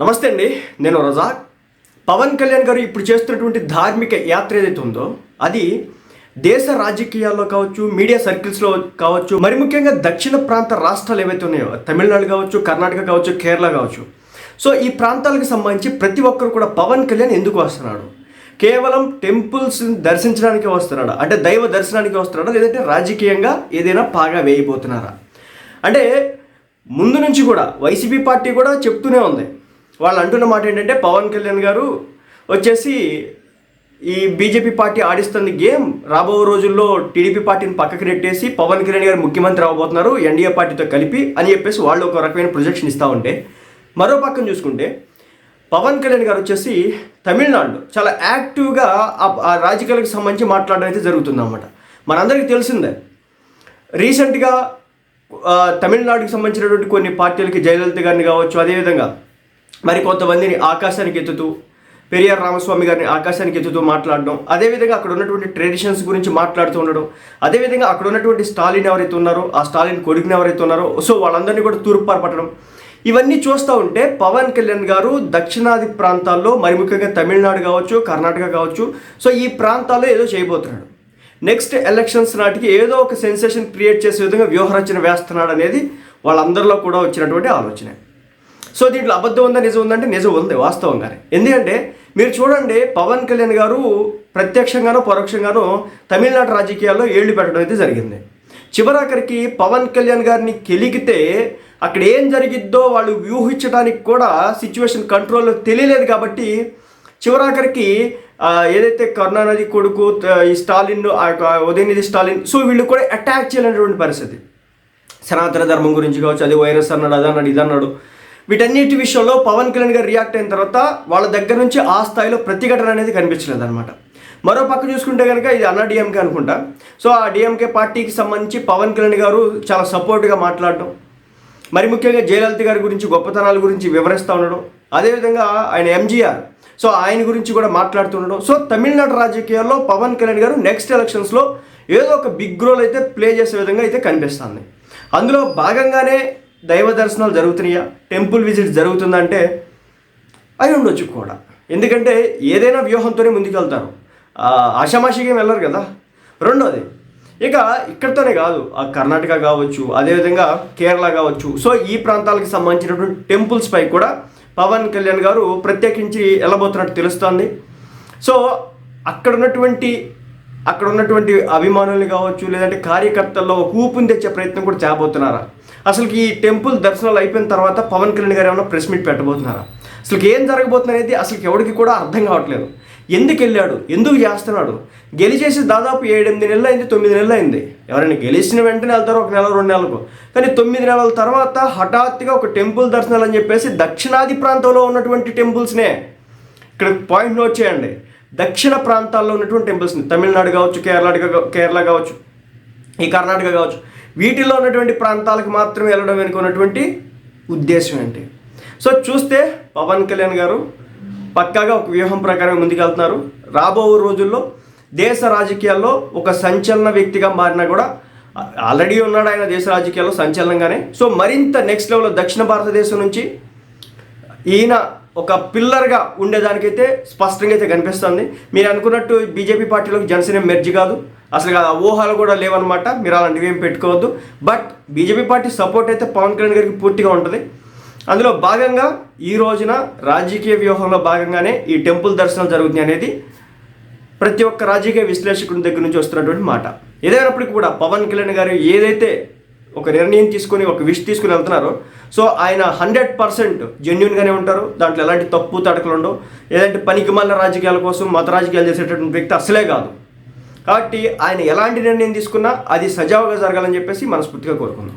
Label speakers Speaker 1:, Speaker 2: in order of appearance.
Speaker 1: నమస్తే అండి నేను రజాక్. పవన్ కళ్యాణ్ గారు ఇప్పుడు చేస్తున్నటువంటి ధార్మిక యాత్ర ఏదైతే ఉందో అది దేశ రాజకీయాల్లో కావచ్చు మీడియా సర్కిల్స్లో కావచ్చు మరి ముఖ్యంగా దక్షిణ ప్రాంత రాష్ట్రాలు ఏవైతే ఉన్నాయో తమిళనాడు కావచ్చు కర్ణాటక కావచ్చు కేరళ కావచ్చు. సో ఈ ప్రాంతాలకు సంబంధించి ప్రతి ఒక్కరు కూడా పవన్ కళ్యాణ్ ఎందుకు వస్తున్నాడు? కేవలం టెంపుల్స్ దర్శించడానికి వస్తున్నాడా? అంటే దైవ దర్శనానికి వస్తున్నాడా? లేదంటే రాజకీయంగా ఏదైనా పాగా వేయబోతున్నారా? అంటే ముందు నుంచి కూడా వైసీపీ పార్టీ కూడా చెప్తూనే ఉంది. వాళ్ళు అంటున్న మాట ఏంటంటే పవన్ కళ్యాణ్ గారు వచ్చేసి ఈ బీజేపీ పార్టీ ఆడిస్తున్న గేమ్ రాబో రోజుల్లో టీడీపీ పార్టీని పక్కకి నెట్టేసి పవన్ కళ్యాణ్ గారు ముఖ్యమంత్రి అవ్వబోతున్నారు ఎన్డీఏ పార్టీతో కలిపి అని చెప్పేసి వాళ్ళు ఒక రకమైన ప్రొజెక్షన్ ఇస్తూ ఉంటే. మరో పక్కన చూసుకుంటే పవన్ కళ్యాణ్ గారు వచ్చేసి తమిళనాడులో చాలా యాక్టివ్గా ఆ- రాజకీయాలకు సంబంధించి మాట్లాడడం అయితే జరుగుతుందన్నమాట. మనందరికీ తెలిసిందే రీసెంట్గా తమిళనాడుకి సంబంధించినటువంటి కొన్ని పార్టీలకి జయలలిత గారిని కావచ్చు అదేవిధంగా మరి కొంతమందిని ఆకాశానికి ఎత్తుతూ పెరియార్ రామస్వామి గారిని ఆకాశానికి ఎత్తుతూ మాట్లాడడం అదేవిధంగా అక్కడ ఉన్నటువంటి ట్రెడిషన్స్ గురించి మాట్లాడుతూ ఉండడం అదేవిధంగా అక్కడ ఉన్నటువంటి స్టాలిన్ ఎవరైతే ఉన్నారో ఆ స్టాలిన్ కొడుకుని ఎవరైతే ఉన్నారో సో వాళ్ళందరినీ కూడా తూర్పారు పట్టడం ఇవన్నీ చూస్తూ ఉంటే పవన్ కళ్యాణ్ గారు దక్షిణాది ప్రాంతాల్లో మరి ముఖ్యంగా తమిళనాడు కావచ్చు కర్ణాటక కావచ్చు సో ఈ ప్రాంతాల్లో ఏదో చేయబోతున్నాడు. నెక్స్ట్ ఎలక్షన్స్ నాటికి ఏదో ఒక సెన్సేషన్ క్రియేట్ చేసే విధంగా వ్యూహరచన వేస్తున్నాడు అనేది వాళ్ళందరిలో కూడా వచ్చినటువంటి ఆలోచన. సో దీంట్లో అబద్ధం ఉందా నిజం ఉందంటే నిజం ఉంది వాస్తవంగానే ఎందుకంటే మీరు చూడండి పవన్ కళ్యాణ్ గారు ప్రత్యక్షంగానో పరోక్షంగానో తమిళనాడు రాజకీయాల్లో ఏళ్ళు పెట్టడం అయితే జరిగింది. చివరాఖరికి పవన్ కళ్యాణ్ గారిని కెలిగితే అక్కడ ఏం జరిగిద్దో వాళ్ళు వ్యూహించడానికి కూడా సిచ్యువేషన్ కంట్రోల్లో తెలియలేదు కాబట్టి చివరాఖరికి ఏదైతే కరుణానిధి కొడుకు ఈ స్టాలిన్ ఆ యొక్క ఉదయనిధి స్టాలిన్ సో వీళ్ళు కూడా అటాక్ చేయలేనటువంటి పరిస్థితి. సనాతన ధర్మం గురించి కావచ్చు అది వైరస్ అన్నాడు అదన్నాడు ఇదన్నాడు. ఇది అన్నాడు వీటన్నిటి విషయంలో పవన్ కళ్యాణ్ గారు రియాక్ట్ అయిన తర్వాత వాళ్ళ దగ్గర నుంచి ఆ స్థాయిలో ప్రతిఘటన అనేది కనిపించలేదు అనమాట మరో పక్క చూసుకుంటే కనుక ఇది అన్న డిఎంకే అనుకుంటా. సో ఆ డిఎంకే పార్టీకి సంబంధించి పవన్ కళ్యాణ్ గారు చాలా సపోర్ట్గా మాట్లాడటం. మరి ముఖ్యంగా జయలలిత గారి గురించి గొప్పతనాల గురించి వివరిస్తూ ఉండడం. అదేవిధంగా ఆయన ఎంజీఆర్ సో ఆయన గురించి కూడా మాట్లాడుతుండడం సో తమిళనాడు రాజకీయాల్లో పవన్ కళ్యాణ్ గారు నెక్స్ట్ ఎలక్షన్స్లో ఏదో ఒక బిగ్ రోల్ అయితే ప్లే చేసే విధంగా అయితే కనిపిస్తుంది. అందులో భాగంగానే దైవ దర్శనాలు జరుగుతున్నాయా? టెంపుల్ విజిట్ జరుగుతుందంటే అయి ఉండొచ్చు కూడా. ఎందుకంటే ఏదైనా వ్యూహంతోనే ముందుకెళ్తారు. ఆషామాషిగా ఏం వెళ్ళరు కదా. రెండోది ఇక ఇక్కడితోనే కాదు ఆ కర్ణాటక కావచ్చు అదేవిధంగా కేరళ కావచ్చు. సో ఈ ప్రాంతాలకు సంబంధించినటువంటి టెంపుల్స్పై కూడా పవన్ కళ్యాణ్ గారు ప్రత్యేకించి వెళ్ళబోతున్నట్టు తెలుస్తోంది. సో అక్కడ ఉన్నటువంటి అక్కడ ఉన్నటువంటి అభిమానులు కావచ్చు లేదంటే కార్యకర్తల్లో ఒక ఊపుని తెచ్చే ప్రయత్నం కూడా చేయబోతున్నారా? అసలు ఈ టెంపుల్ దర్శనాలు అయిపోయిన తర్వాత పవన్ కళ్యాణ్ గారు ఏమైనా ప్రెస్ మీట్ పెట్టబోతున్నారా? అసలు ఏం జరగబోతుంది అనేది అసలు ఎవరికి కూడా అర్థం కావట్లేదు. ఎందుకు వెళ్ళాడు? ఎందుకు చేస్తున్నాడు? గెలిచేసి దాదాపు ఏడెనిమిది నెలలు అయింది తొమ్మిది నెలలు అయింది. ఎవరైనా గెలిచిన వెంటనే వెళ్తారు ఒక నెల రెండు నెలలకు. కానీ తొమ్మిది నెలల తర్వాత హఠాత్తుగా ఒక టెంపుల్ దర్శనాలు అని చెప్పేసి దక్షిణాది ప్రాంతంలో ఉన్నటువంటి టెంపుల్స్నే. ఇక్కడ పాయింట్ నోట్ చేయండి. దక్షిణ ప్రాంతాల్లో ఉన్నటువంటి టెంపుల్స్ని తమిళనాడు కావచ్చు కేరళ కేరళ కావచ్చు ఈ కర్ణాటక కావచ్చు వీటిల్లో ఉన్నటువంటి ప్రాంతాలకు మాత్రమే వెళ్ళడం వెనుక ఉన్నటువంటి ఉద్దేశం ఏంటి? సో చూస్తే పవన్ కళ్యాణ్ గారు పక్కాగా ఒక వ్యూహం ప్రకారం ముందుకెళ్తున్నారు. రాబో రోజుల్లో దేశ రాజకీయాల్లో ఒక సంచలన వ్యక్తిగా మారినా కూడా ఆల్రెడీ ఉన్నాడు ఆయన దేశ రాజకీయాల్లో సంచలనంగానే. సో మరింత నెక్స్ట్ లెవెల్లో దక్షిణ భారతదేశం నుంచి ఈయన ఒక పిల్లర్గా ఉండేదానికైతే స్పష్టంగా అయితే కనిపిస్తుంది. మీరు అనుకున్నట్టు బీజేపీ పార్టీలోకి జనసేన మెర్జి కాదు. అసలు ఆ ఊహలు కూడా లేవన్నమాట. మీరు అలాంటివి ఏం పెట్టుకోవద్దు. బట్ బీజేపీ పార్టీ సపోర్ట్ అయితే పవన్ కళ్యాణ్ గారికి పూర్తిగా ఉంటుంది. అందులో భాగంగా ఈ రోజున రాజకీయ వ్యూహంలో భాగంగానే ఈ టెంపుల్ దర్శనం జరుగుతుంది అనేది ప్రతి ఒక్క రాజకీయ విశ్లేషకుడి దగ్గర నుంచి వస్తున్నటువంటి మాట. ఏదైనప్పటికీ కూడా పవన్ కళ్యాణ్ గారు ఏదైతే ఒక నిర్ణయం తీసుకొని ఒక విష్ తీసుకుని వెళ్తున్నారు. సో ఆయన హండ్రెడ్ పర్సెంట్ జెన్యున్గానే ఉంటారు. దాంట్లో ఎలాంటి తప్పు తడకలు ఉండవు. ఏదంటే పనికి రాజకీయాల కోసం మత రాజకీయాలు చేసేటటువంటి వ్యక్తి అసలే కాదు. కాబట్టి ఆయన ఎలాంటి నిర్ణయం తీసుకున్నా అది సజావుగా జరగాలని చెప్పేసి మనస్ఫూర్తిగా కోరుకుందాం.